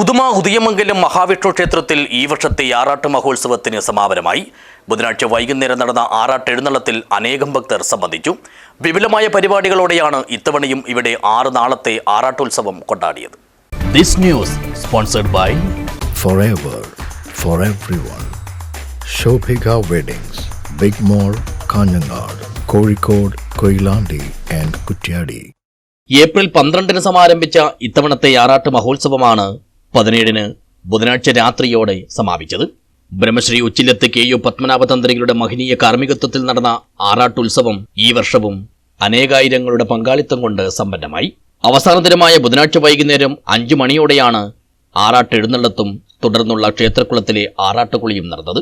ഉദുമ ഉദയമംഗലം മഹാവിഷ്ണു ക്ഷേത്രത്തിൽ ഈ വർഷത്തെ ആറാട്ട് മഹോത്സവത്തിന് സമാപനമായി. ബുധനാഴ്ച വൈകുന്നേരം നടന്ന ആറാട്ട് എഴുന്നള്ളത്തിൽ അനേകം ഭക്തർ സംബന്ധിച്ചു. വിപുലമായ പരിപാടികളോടെയാണ് ഇത്തവണയും ഇവിടെ ആറ് നാളത്തെ ആറാട്ടോത്സവം കൊണ്ടാടിയത്. This news sponsored by. April പന്ത്രണ്ടിന് സമാരംഭിച്ച ഇത്തവണത്തെ ആറാട്ട് മഹോത്സവമാണ് പതിനേഴിന് ബുധനാഴ്ച രാത്രിയോടെ സമാപിച്ചത്. ബ്രഹ്മശ്രീ ഉച്ചിലത്ത് കെ യു പത്മനാഭ തന്ത്രികളുടെ മഹനീയ കാർമ്മികത്വത്തിൽ നടന്ന ആറാട്ടുത്സവം ഈ വർഷവും അനേകായിരങ്ങളുടെ പങ്കാളിത്തം കൊണ്ട് സമ്പന്നമായി. അവസാന ദിനമായ ബുധനാഴ്ച വൈകുന്നേരം അഞ്ചു മണിയോടെയാണ് ആറാട്ട് എഴുന്നള്ളത്തും തുടർന്നുള്ള ക്ഷേത്രക്കുളത്തിലെ ആറാട്ടുകുളിയും നടന്നത്.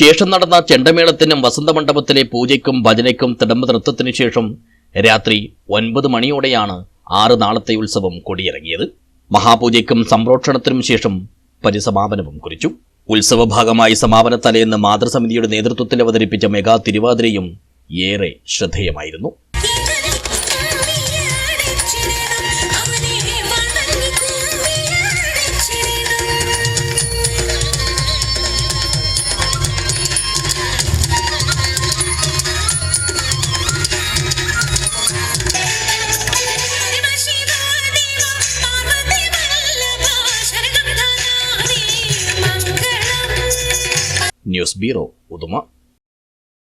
ശേഷം നടന്ന ചെണ്ടമേളത്തിനും വസന്തമണ്ഡപത്തിലെ പൂജയ്ക്കും ഭജനയ്ക്കും തിടമ്പ നൃത്തത്തിനു ശേഷം രാത്രി ഒൻപത് മണിയോടെയാണ് ആറ് നാളത്തെ ഉത്സവം കൊടിയിറങ്ങിയത്. മഹാപൂജയ്ക്കും സംപ്രോക്ഷണത്തിനും ശേഷം പരിസമാപനവും കുറിച്ചു. ഉത്സവ ഭാഗമായി സമാപന തലേന്ന് മാതൃസമിതിയുടെ നേതൃത്വത്തിൽ അവതരിപ്പിച്ച മെഗാ തിരുവാതിരയും ഏറെ ശ്രദ്ധേയമായിരുന്നു. News bureau Uduma.